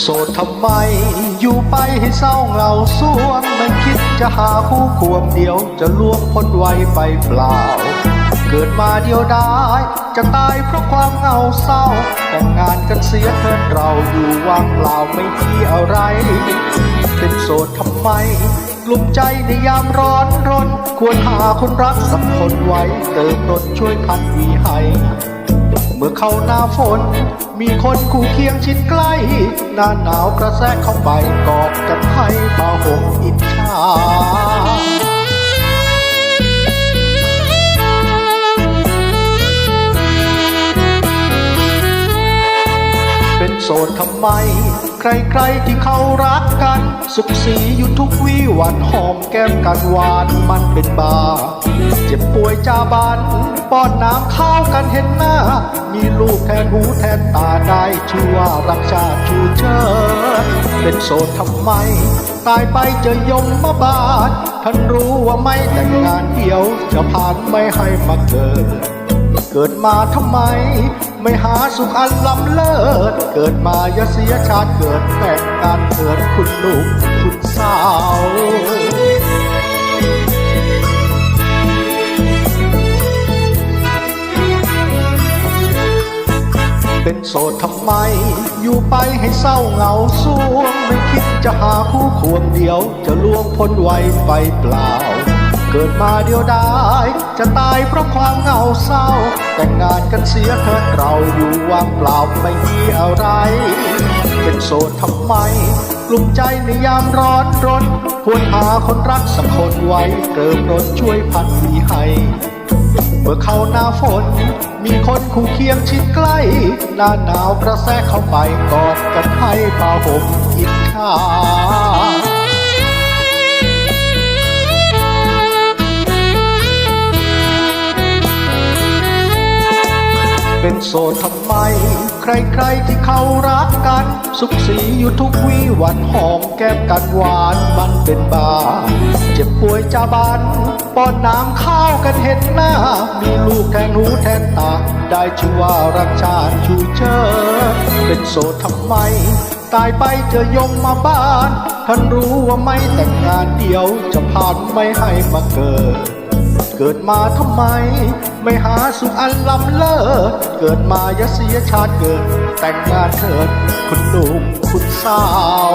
โสดทำไม อยู่ไปให้เศร้าเหงาสวงไม่คิดจะหาคู่ควงเดียว จะล่วงพ้นไวยไปเปล่า เกิดมาเดียวดายจะตายเพราะความเหงาเศร้า แต่งงานกันเสียเถิดเราอยู่ว่างเปล่าไม่มีอะไร เป็นโสดทำไมกลุ่มใจในยามร้อนรน ควรหาคนรักสักคนไว้เติมรถช่วยพัดวีให้ มื่อเข้าหน้าฝน มีคนคู่เคียงชิดใกล้ หน้าหนาวกระแทกเข้าไปกอดกันให้ โสดทำไม ใครๆที่เขารักกัน สุขสีอยู่ทุกวี่วันหอมแก้มกันหวานมันเป็นบา เจ็บป่วยจาบันป้อนน้ำข้าวกันเห็นหน้า มีลูกแทนหูแทนตาได้ชื่อว่ารักชาติชูเชิดเป็นโสดทำไม ตายไปจอยมมาบาดท่านรู้ว่าไม่แต่งงานเดียวจะผ่านไม่ให้มาเกิด เกิดมาทำไม ไม่หาสุขอันล้ำเลิศ เกิดมาอย่าเสียชาติเกิดแต่งงานเกิดคุณลูกคุณสาวเป็นโสดทำไม อยู่ไปให้เศร้าเหงาสวงไม่คิดจะหาคู่ควงเดียว จะล่วงพ้นไวยไปเปล่า เกิดมาเดียวดายจะตายเพราะความเหงาเศร้า แต่งงานกันเสียเถิดเราอยู่ว่างเปล่าไม่มีอะไร เป็นโสดทำไม กลุ่มใจในยามร้อนรนควรหาคนรักสักคนไว้เติมรถช่วยพัดวีให้ เมื่อเข้าหน้าฝน มีคนคู่เคียงชิดใกล้ หน้าหนาวกระแทกเข้าไปกอดกันให้ผ้าห่มอิจฉา เป็นโสดทำไม ใครๆที่เขารักกัน สุขสีอยู่ทุกวี่วันหอมแก้มกันหวานมันเป็นบา เจ็บป่วยจาบันป้อนน้ำข้าวกันเห็นหน้า มีลูกแทนหูแทนตา ได้ชื่อว่ารักชาติชูเชิดเป็นโสดทำไม ตายไปเจอยมมาบ้าน ท่านรู้ว่าไม่แต่งงานเดียวจะผ่านไม่ให้มาเกิด เกิดมาทำไม ไม่หาสุขอันล้ำเลิศเกิดมาอย่าเสียชาติเกิด แต่งงานเถิดคุณหนุ่มคุณสาว